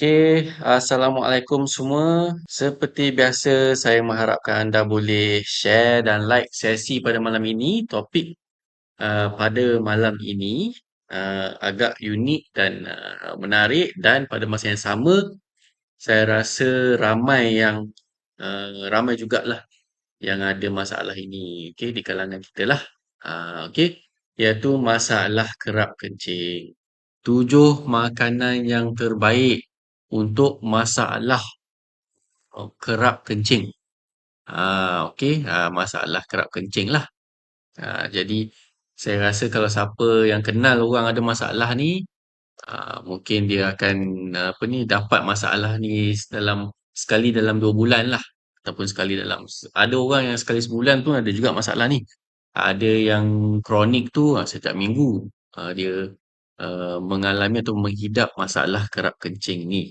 Okey, Assalamualaikum semua. Seperti biasa, saya mengharapkan anda boleh share dan like sesi pada malam ini. Topik uh, pada malam ini uh, agak unik dan uh, menarik dan pada masa yang sama, saya rasa ramai yang uh, ramai jugalah yang ada masalah ini okey di kalangan kita lah. Uh, okey, iaitu masalah kerap kencing. Tujuh makanan yang terbaik untuk masalah oh, kerap kencing. Ah, okey, ah, masalah kerap kencing lah. Ah, jadi saya rasa kalau siapa yang kenal orang ada masalah ni, ah, mungkin dia akan apa ni dapat masalah ni dalam sekali dalam dua bulan lah ataupun sekali dalam ada orang yang sekali sebulan pun ada juga masalah ni. Ada yang kronik tu setiap minggu dia uh, mengalami atau menghidap masalah kerap kencing ni.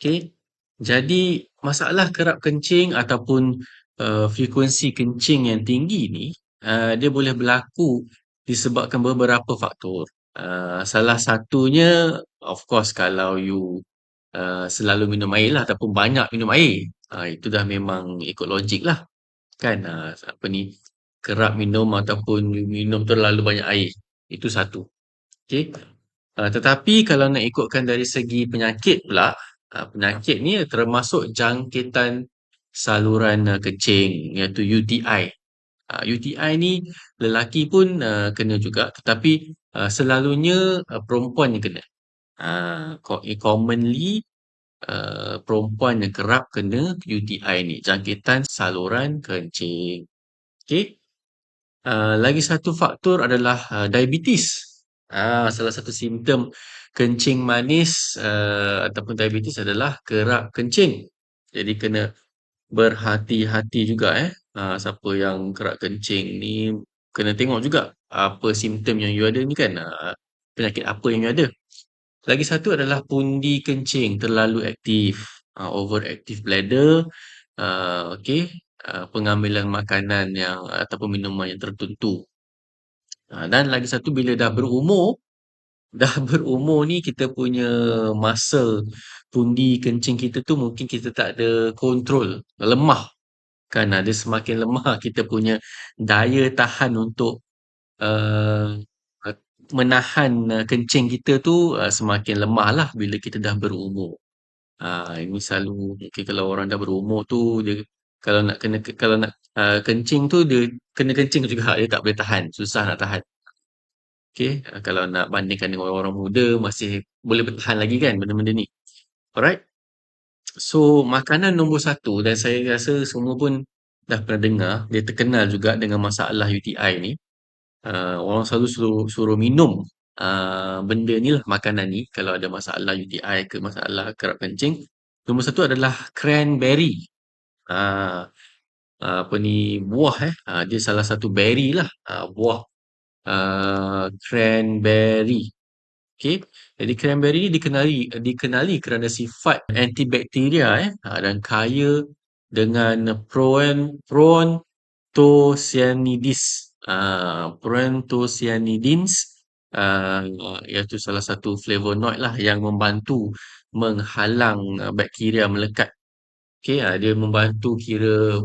Okey. Jadi masalah kerap kencing ataupun uh, frekuensi kencing yang tinggi ni uh, dia boleh berlaku disebabkan beberapa faktor. Uh, salah satunya of course kalau you uh, selalu minum air lah ataupun banyak minum air. Uh, itu dah memang ikut logik lah. Kan uh, apa ni kerap minum ataupun you minum terlalu banyak air. Itu satu. Okey. Uh, tetapi kalau nak ikutkan dari segi penyakit pula, uh, penyakit ni termasuk jangkitan saluran uh, kencing iaitu UTI. Uh, UTI ni lelaki pun uh, kena juga tetapi uh, selalunya uh, perempuan yang kena. Uh, commonly uh, perempuan yang kerap kena UTI ni, jangkitan saluran kencing. Okey. Uh, lagi satu faktor adalah uh, diabetes. Ah, salah satu simptom kencing manis uh, ataupun diabetes adalah kerap kencing. Jadi kena berhati-hati juga eh. Uh, siapa yang kerap kencing ni kena tengok juga apa simptom yang you ada ni kan. Uh, penyakit apa yang you ada. Lagi satu adalah pundi kencing terlalu aktif. Uh, overactive bladder. Uh, okay. Uh, pengambilan makanan yang ataupun minuman yang tertentu. Uh, dan lagi satu bila dah berumur, dah berumur ni kita punya masa pundi kencing kita tu mungkin kita tak ada kontrol, lemah. Kan ada semakin lemah kita punya daya tahan untuk uh, menahan uh, kencing kita tu uh, semakin lemah lah bila kita dah berumur. Uh, ini selalu mungkin kalau orang dah berumur tu dia kalau nak kena kalau nak uh, kencing tu dia kena kencing juga dia tak boleh tahan, susah nak tahan. Okay, uh, kalau nak bandingkan dengan orang-orang muda masih boleh bertahan lagi kan benda-benda ni. Alright. So, makanan nombor satu dan saya rasa semua pun dah pernah dengar, dia terkenal juga dengan masalah UTI ni. Uh, orang selalu suruh, suruh minum uh, benda ni lah, makanan ni kalau ada masalah UTI ke masalah kerap kencing. Nombor satu adalah cranberry. Uh, apa ni, buah eh. Uh, dia salah satu berry lah. Uh, buah uh, cranberry. Okay. Jadi cranberry ni dikenali dikenali kerana sifat antibakteria eh uh, dan kaya dengan proan proanthocyanidins. Uh, proanthocyanidins uh, iaitu salah satu flavonoid lah yang membantu menghalang uh, bakteria melekat. Okay, dia membantu kira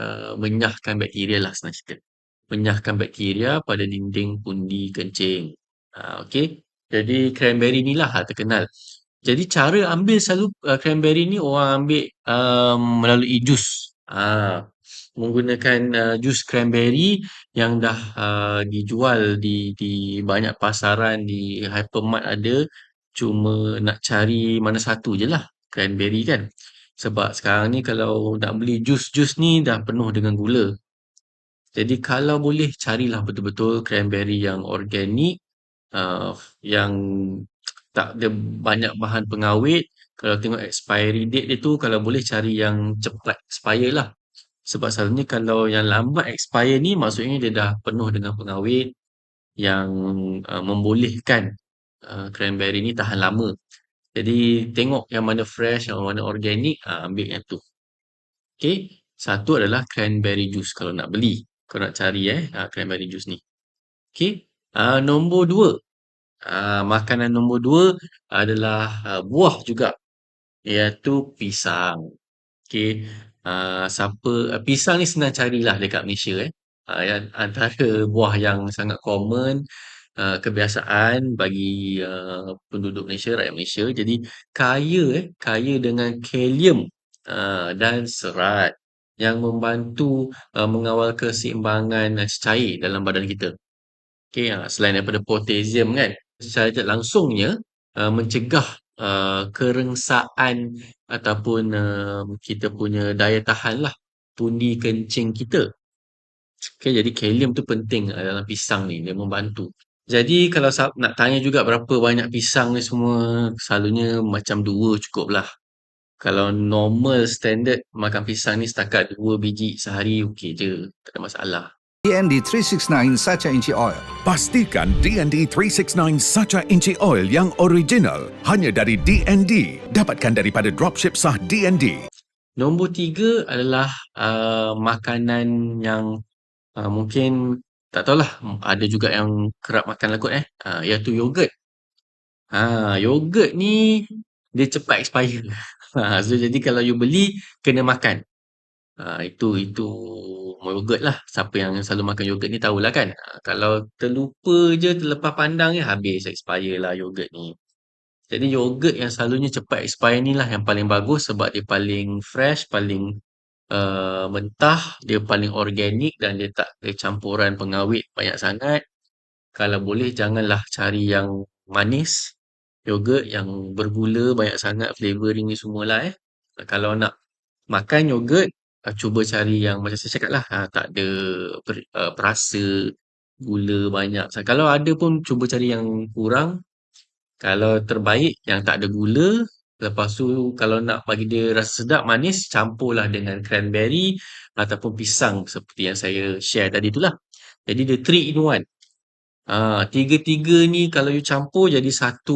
uh, menyahkan bakteria lah senang cerita menyahkan bakteria pada dinding pundi kencing. Ha, Okey. Jadi cranberry ni lah terkenal. Jadi cara ambil selalu uh, cranberry ni orang ambil um, melalui jus. Ha, menggunakan uh, jus cranberry yang dah uh, dijual di di banyak pasaran di hypermart ada. Cuma nak cari mana satu je lah cranberry kan. Sebab sekarang ni kalau nak beli jus-jus ni dah penuh dengan gula. Jadi kalau boleh carilah betul-betul cranberry yang organik, uh, yang tak ada banyak bahan pengawet. Kalau tengok expiry date dia tu, kalau boleh cari yang cepat expire lah. Sebab selalunya kalau yang lambat expire ni, maksudnya dia dah penuh dengan pengawet yang uh, membolehkan uh, cranberry ni tahan lama. Jadi tengok yang mana fresh, yang mana organik, uh, ambil yang tu. Okay, satu adalah cranberry juice kalau nak beli. Kau nak cari eh uh, cranberry juice ni. Okay. Uh, nombor dua. Uh, makanan nombor dua adalah uh, buah juga iaitu pisang. Okey, uh, siapa uh, pisang ni senang carilah dekat Malaysia eh. Uh, antara buah yang sangat common uh, kebiasaan bagi uh, penduduk Malaysia, rakyat Malaysia. Jadi kaya eh, kaya dengan kalium uh, dan serat yang membantu uh, mengawal keseimbangan uh, cecair dalam badan kita. Okey, uh, selain daripada potassium kan, secara tidak langsungnya uh, mencegah uh, kerengsaan ataupun uh, kita punya daya tahan lah pundi kencing kita. Okay, jadi kalium tu penting uh, dalam pisang ni, dia membantu. Jadi kalau nak tanya juga berapa banyak pisang ni semua, selalunya macam dua cukup lah. Kalau normal standard makan pisang ni setakat dua biji sehari okey je, tak ada masalah. DND 369 Sacha Inchi Oil. Pastikan DND 369 Sacha Inchi Oil yang original hanya dari DND. Dapatkan daripada dropship sah DND. Nombor tiga adalah uh, makanan yang uh, mungkin tak tahulah ada juga yang kerap makan lah kot eh uh, iaitu yogurt. Ha, yogurt ni dia cepat expire. Ha, so jadi kalau you beli kena makan. Ha, itu itu yogurt lah. Siapa yang selalu makan yogurt ni tahulah kan. Ha, kalau terlupa je, terlepas pandang je, habis expire lah yogurt ni. Jadi yogurt yang selalunya cepat expire ni lah yang paling bagus sebab dia paling fresh, paling uh, mentah, dia paling organik dan dia tak ada campuran pengawet banyak sangat. Kalau boleh janganlah cari yang manis yogurt yang bergula banyak sangat flavoring ni semualah eh. Kalau nak makan yogurt, uh, cuba cari yang macam saya cakap lah, uh, tak ada per, uh, perasa gula banyak. So, kalau ada pun cuba cari yang kurang. Kalau terbaik yang tak ada gula, lepas tu kalau nak bagi dia rasa sedap manis, campurlah dengan cranberry ataupun pisang seperti yang saya share tadi itulah. Jadi the three in one. Ah, tiga-tiga ni kalau you campur jadi satu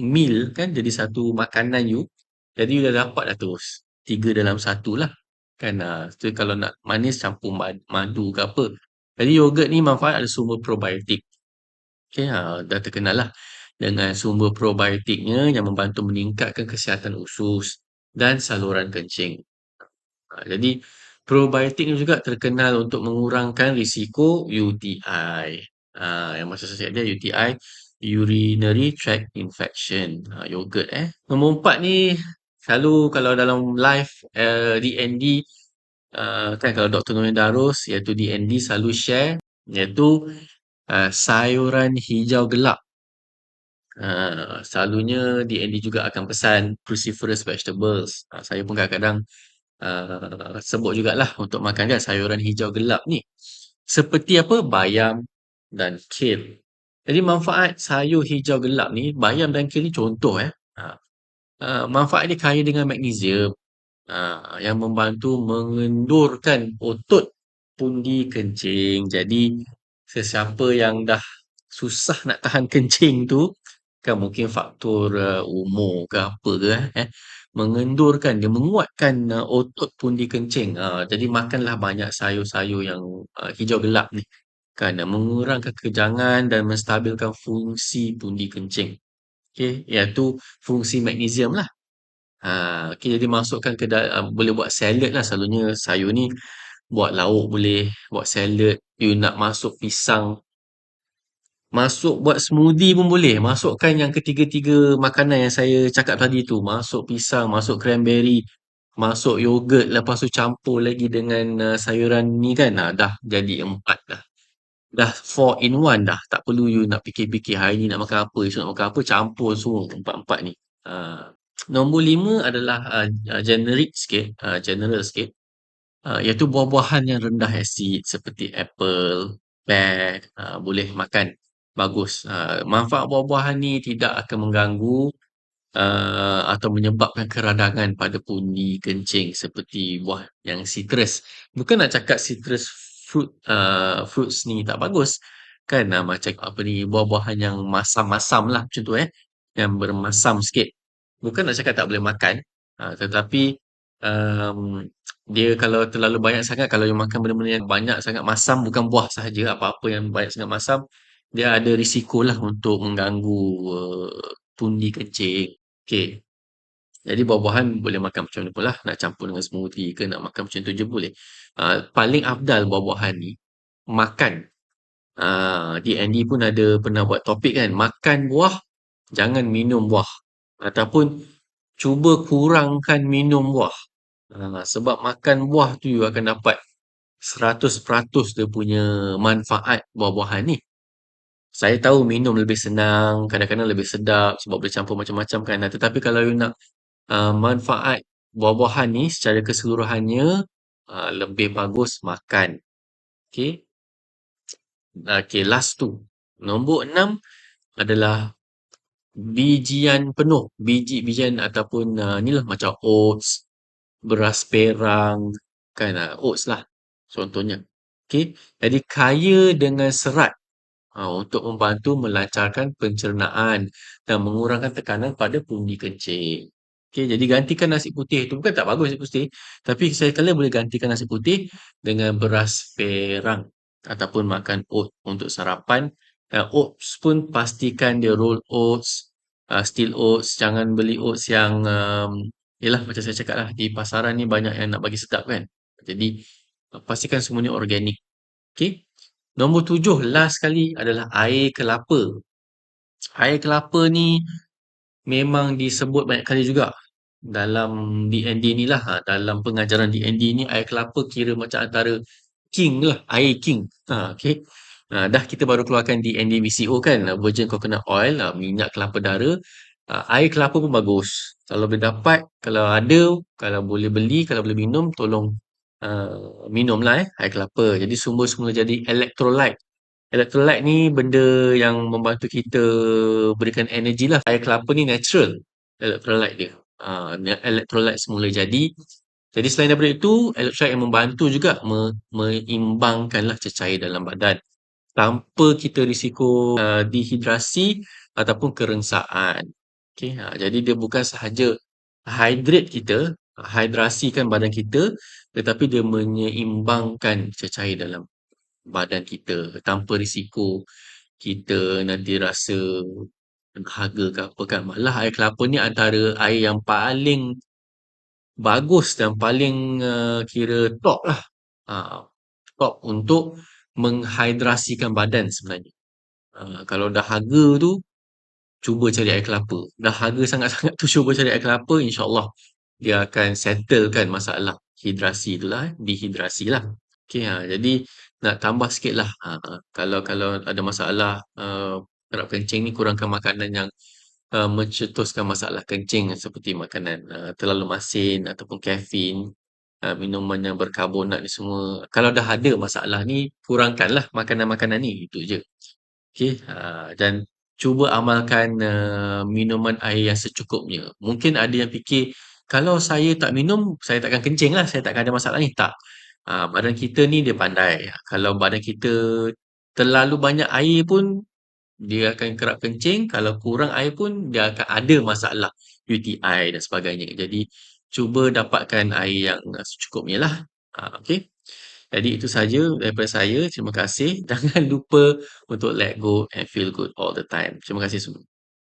meal kan, jadi satu makanan you. Jadi you dah dapat dah terus. Tiga dalam satu lah. Kan, uh, so kalau nak manis campur madu ke apa. Jadi yogurt ni manfaat ada sumber probiotik. Okay, ha, dah terkenal lah. Dengan sumber probiotiknya yang membantu meningkatkan kesihatan usus dan saluran kencing. Ha, jadi, probiotik ni juga terkenal untuk mengurangkan risiko UTI. Uh, yang masa saya dia UTI, urinary tract infection. Uh, yogurt eh. Nombor empat ni selalu kalau dalam live uh, DND uh, kan kalau Dr. Norin Darus iaitu DND selalu share iaitu uh, sayuran hijau gelap uh, selalunya DND juga akan pesan cruciferous vegetables uh, saya pun kadang-kadang uh, sebut jugalah untuk makan kan sayuran hijau gelap ni seperti apa bayam dan kale. Jadi manfaat sayur hijau gelap ni bayam dan kale ni contoh eh. Uh, uh, manfaat dia kaya dengan magnesium. Uh, yang membantu mengendurkan otot pundi kencing. Jadi sesiapa yang dah susah nak tahan kencing tu kan mungkin faktor uh, umur ke apa ke eh mengendurkan dia menguatkan uh, otot pundi kencing. Uh, jadi makanlah banyak sayur-sayur yang uh, hijau gelap ni uh, mengurangkan kejangan dan menstabilkan fungsi pundi kencing. Okey, iaitu fungsi magnesium lah. Ha, okay, jadi masukkan ke dalam, boleh buat salad lah selalunya sayur ni buat lauk boleh, buat salad, you nak masuk pisang, masuk buat smoothie pun boleh. Masukkan yang ketiga-tiga makanan yang saya cakap tadi tu. Masuk pisang, masuk cranberry, masuk yogurt, lepas tu campur lagi dengan uh, sayuran ni kan. Ha, dah jadi empat dah. Dah four in one dah. Tak perlu you nak fikir-fikir hari ni nak makan apa, esok nak makan apa, campur semua empat-empat ni. Ha. Nombor lima adalah uh, generic sikit, uh, general sikit. Uh, iaitu buah-buahan yang rendah asid seperti apple, pear, uh, boleh makan. Bagus. Uh, manfaat buah-buahan ni tidak akan mengganggu uh, atau menyebabkan keradangan pada pundi kencing seperti buah yang citrus. Bukan nak cakap citrus fruit uh, fruits ni tak bagus. Kan? Uh, macam apa ni buah-buahan yang masam-masam lah macam tu eh. Yang bermasam sikit. Bukan nak cakap tak boleh makan. Uh, tetapi um, dia kalau terlalu banyak sangat kalau you makan benda-benda yang banyak sangat masam bukan buah sahaja apa-apa yang banyak sangat masam dia ada risiko lah untuk mengganggu uh, pundi kencing. Okey. Jadi buah-buahan boleh makan macam mana pun lah. Nak campur dengan smoothie ke nak makan macam tu je boleh. Uh, paling afdal buah-buahan ni makan. Uh, DND pun ada pernah buat topik kan. Makan buah, jangan minum buah. Ataupun cuba kurangkan minum buah. Uh, sebab makan buah tu you akan dapat 100% dia punya manfaat buah-buahan ni. Saya tahu minum lebih senang, kadang-kadang lebih sedap sebab boleh campur macam-macam kan. Tetapi kalau you nak uh, manfaat buah-buahan ni secara keseluruhannya uh, lebih bagus makan. Okay. Okay, last tu. Nombor enam adalah bijian penuh. Biji bijian ataupun uh, ni lah macam oats, beras perang, kan uh, oats lah contohnya. Okay. Jadi kaya dengan serat uh, untuk membantu melancarkan pencernaan dan mengurangkan tekanan pada pundi kencing. Okay, jadi gantikan nasi putih tu bukan tak bagus nasi putih, tapi saya kala boleh gantikan nasi putih dengan beras perang ataupun makan oat untuk sarapan. Uh, oats pun pastikan dia roll oats, uh, steel oats, jangan beli oats yang um, Yelah macam saya cakap lah di pasaran ni banyak yang nak bagi sedap kan. Jadi pastikan semua ni organik. Okay. Nombor tujuh, last sekali adalah air kelapa. Air kelapa ni memang disebut banyak kali juga dalam DND ni lah. Ha, dalam pengajaran DND ni air kelapa kira macam antara king lah. Air king. Ha, okay. Ha, dah kita baru keluarkan DND VCO kan. Virgin coconut oil, ha, minyak kelapa dara. Ha, air kelapa pun bagus. Kalau boleh dapat, kalau ada, kalau boleh beli, kalau boleh minum, tolong uh, minumlah eh, air kelapa. Jadi sumber semula jadi electrolyte. Electrolyte ni benda yang membantu kita berikan energi lah. Air kelapa ni natural electrolyte dia. Uh, electrolyte semula jadi. Jadi selain daripada itu, electrolyte yang membantu juga me meimbangkanlah cecair dalam badan. Tanpa kita risiko uh, dehidrasi ataupun kerengsaan. Okay, ha, jadi dia bukan sahaja hydrate kita, hidrasikan badan kita, tetapi dia menyeimbangkan cecair dalam badan kita tanpa risiko kita nanti rasa dahaga ke apa kan. Malah air kelapa ni antara air yang paling bagus dan paling uh, kira top lah. Uh, top untuk menghidrasikan badan sebenarnya. Uh, kalau dahaga tu, cuba cari air kelapa. Dah harga sangat-sangat tu cuba cari air kelapa, insyaAllah dia akan settlekan masalah hidrasi tu lah, eh. dehidrasi lah. Okay, ha, jadi nak tambah sikit lah. Ha, kalau kalau ada masalah uh, kerap kencing ni, kurangkan makanan yang uh, mencetuskan masalah kencing seperti makanan uh, terlalu masin ataupun kafein, uh, minuman yang berkarbonat ni semua. Kalau dah ada masalah ni, kurangkanlah makanan-makanan ni. Itu je. Okay, uh, dan cuba amalkan uh, minuman air yang secukupnya. Mungkin ada yang fikir, kalau saya tak minum, saya takkan kencing lah. Saya takkan ada masalah ni. Tak. Uh, badan kita ni dia pandai. Kalau badan kita terlalu banyak air pun, dia akan kerap kencing. Kalau kurang air pun, dia akan ada masalah UTI dan sebagainya. Jadi, cuba dapatkan air yang secukupnya lah. Uh, okay. Jadi itu saja daripada saya. Terima kasih. Jangan lupa untuk let go and feel good all the time. Terima kasih semua.